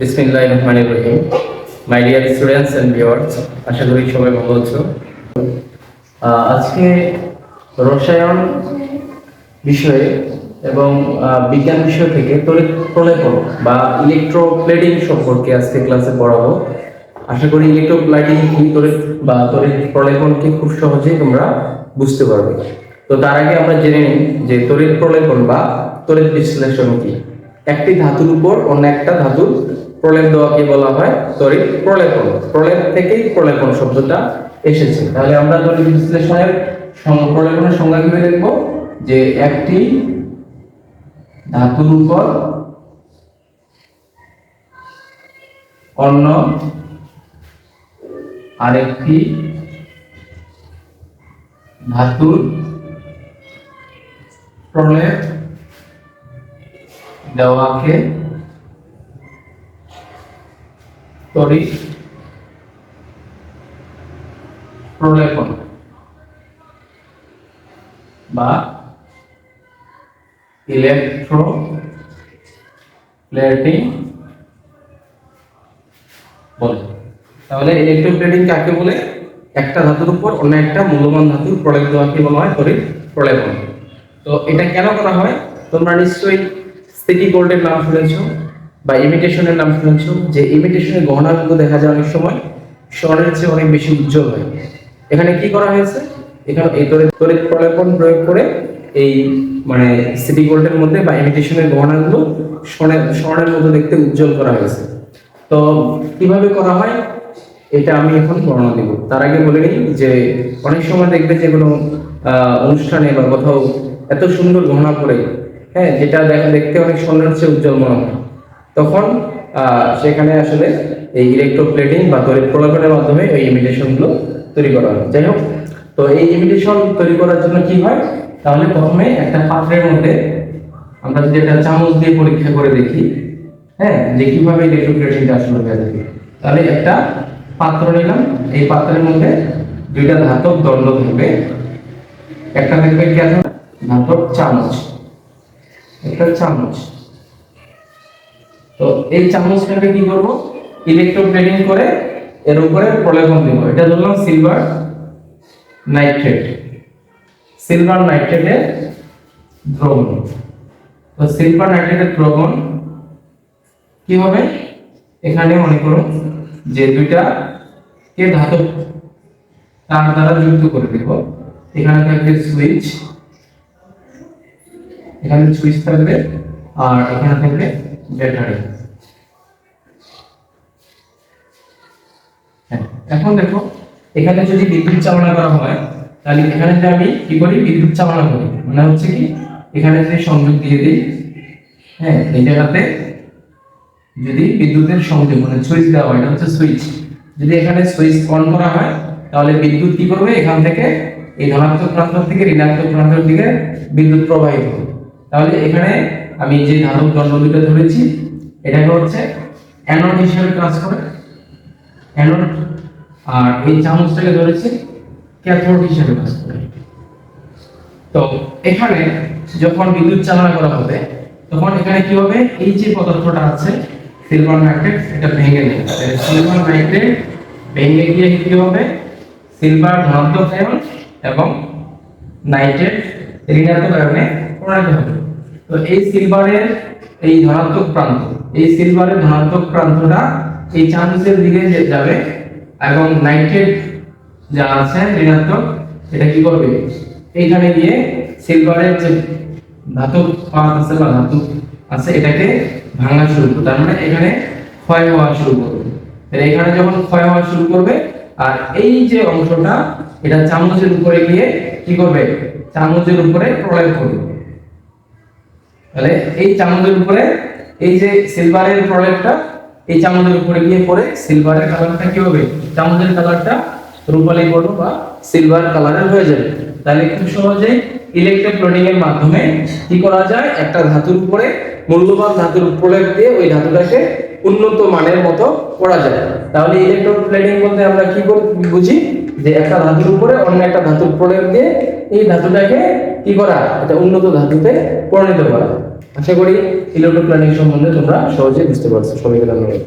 বিসমিল্লাহ রহমান রহিম। My dear students and viewers আশা করি সবাই ভালো আছো। আজকে রসায়ন বিষয়ে এবং বিজ্ঞান বিষয় থেকে তড়িৎ প্রলেপন বা ইলেকট্রোপ্লেটিং সম্পর্কে আজকে ক্লাসে পড়াবো। আশা করি ইলেকট্রোপ্লেটিং কি তড়িৎ বা তড়িৎ প্রলেপনকে খুব সহজেই তোমরা বুঝতে পারবে। তো তার আগে আমরা জেনে নিই যে তড়িৎ প্রলেপন বা তড়িৎ বিশ্লেষণ কি। একটি ধাতুর উপর অন্য একটা ধাতুর প্রলেপ দেওয়াকে বলা হয়? সরি প্রলেপন। প্রলেপ থেকেই প্রলেপন শব্দটা এসেছে। তাহলে আমরা তড়িৎ বিশ্লেষণের প্রলেপনের সংজ্ঞা কীভাবে দেখব? যে একটি ধাতুর উপর অন্য আরেকটি ধাতুর প্রলেপ দেওয়াকে তড়িৎ প্রলেপন বা ইলেকট্রো প্লেটিং বলে। তাহলে ইলেকট্রোপ্লেটিং কাকে বলে? একটা ধাতুর উপর অন্য একটা মূল্যবান ধাতুর প্রলেপ দেওয়াকে বলা হয়? তড়িৎ প্রলেপন। তো এটা কেন করা হয়? তোমরা নিশ্চয়ই সিটি গোল্ডের নাম শুনেছো। বা ইমিটেশনের নাম শুনেছো? যে ইমিটেশনের গহনাগুলো দেখা যায় অনেক সময় স্বর্ণের চেয়ে অনেক বেশি উজ্জ্বল হয়। এখানে কি করা হয়েছে? এখানে এই তড়িৎ তড়িৎ প্রলেপন প্রয়োগ করে এই মানে সিটি গোল্ডের মধ্যে বা ইমিটেশনের গহনাগুলো স্বর্ণের স্বর্ণের মতো দেখতে উজ্জ্বল করা হয়েছে। তো কীভাবে করা হয়? এটা আমি এখন বর্ণনা দেব। তার আগে বলে নিই যে অনেক সময় দেখবে যে কোনো অনুষ্ঠানে বা কোথাও এত সুন্দর গহনা পরে হ্যাঁ যেটা দেখা, দেখতে অনেক স্বর্ণের চেয়ে উজ্জ্বল মনে হয়। তখন সেখানে আসলে এই ইলেকট্রোপ্লেটিং বা তড়িৎ প্রলেপনের মাধ্যমে ওই ইমিটেশনগুলো তৈরি করা হয়। যাই হোক, তো এই ইমিটেশন তৈরি করার জন্য কি হয়? তাহলে প্রথমে একটা পাত্রের মধ্যে আমরা যদি একটা চামচ দিয়ে পরীক্ষা করে দেখি হ্যাঁ যে কীভাবে ইলেকট্রোপ্লেটিংটা আসলে হয়ে থাকে। তাহলে একটা পাত্র নিলাম, এই পাত্রের মধ্যে দুইটা ধাতব দণ্ড থাকবে। একটা থাকবে কি আছে? ধাতব চামচ। একটা চামচ। তো এই চামচটাকে কি করব? ইলেকট্রোপ্লেটিং করে এর উপরে প্রলেপন দেব। এটা ধরলাম সিলভার নাইট্রেট সিলভার নাইট্রেটের দ্রবণ। তো সিলভার নাইট্রেটের দ্রবণ কি হবে? এখানে মনে করো যে দুইটা কে ধাতব, তার দ্বারা যুক্ত করে দেব। এখানে থাকবে সুইচ এখানে সুইচ থাকবে। আর এখানে থাকবে ব্যাটারি এখন দেখো, এখানে যদি বিদ্যুৎ চালনা করা হয়, তাহলে এখানে যে আমি কি করি? বিদ্যুৎ চালনা করি। মানে হচ্ছে কি, এখানে যদি সংযোগ দিয়ে দিই হ্যাঁ এই জায়গাতে যদি বিদ্যুতের সংযোগ মানে সুইচ দেওয়া হয়, এটা হচ্ছে সুইচ যদি এখানে সুইচ অন করা হয়, তাহলে বিদ্যুৎ কি করবে? এখান থেকে এই ধনাত্মক প্রান্ত থেকে ঋণাত্মক প্রান্তের দিকে বিদ্যুৎ প্রবাহিত হবে। তাহলে এখানে আমি যে ধাতব দণ্ড ধরেছি, এটাকে হচ্ছে অ্যানোড হিসেবে কাজ করে। অ্যানোড আর এই চামচটাকে ধরেছি ক্যাথোড হিসেবে কাজ করে। তো এখানে যখন বিদ্যুৎ চালনা করা হবে, তখন এখানে কি হবে? এই যে পদার্থটা আছে সিলভার নাইট্রেট এটা ভেঙে নেবে। সিলভার নাইট্রেট ভেঙে গিয়ে কি হবে? সিলভার ধনাত্মক আয়ন এবং নাইট্রেট ঋণাত্মক আয়নে পরিণত হবে। তো এই সিলভারের এই ধনাত্মক প্রান্ত, এই সিলভারের ধনাত্মক প্রান্তটা এই চামচের দিকে যাবে এবং নাইট্রেট যা আছে ঋণাত্মক, এটা কি করবে? এইখানে গিয়ে সিলভারের যে ধাতব পাত আছে বা ধাতু আছে, এটাকে ভাঙা শুরু করবে। তার মানে এখানে ক্ষয় হওয়া শুরু করবে। এখানে যখন ক্ষয় হওয়া শুরু করবে, আর এই যে অংশটা, এটা চামচের উপরে গিয়ে কি করবে? চামচের উপরে প্রলয় করবে। তাহলে এই চামচের উপরে এই যে সিলভারের প্রলেপটা এই চামচের উপরে গিয়ে পড়ে সিলভারের কালারটা কি হবে? চামচের কালারটা রূপালী বর্ণ বা সিলভার কালারের হয়ে যাবে। তাহলে খুব সহজেই ইলেকট্রোপ্লেটিং এর মাধ্যমে কি করা যায়? একটা ধাতুর উপরে, মূল্যবান ধাতুর প্রলেপ দিয়ে ওই ধাতুটাকে উন্নত মানের মতো করা যায়। তাহলে ইলেকট্রোপ্লেটিং বলতে আমরা কি বুঝি? যে একটা ধাতুর উপরে অন্য একটা ধাতুর প্রলেপ দিয়ে এই ধাতুটাকে কি করা? এটা উন্নত ধাতুতে পরিণত করা। আশা করি ইলেকট্রো প্ল্যানিং সম্বন্ধে তোমরা সহজে বুঝতে পারছ। সবাইকে ধন্যবাদ।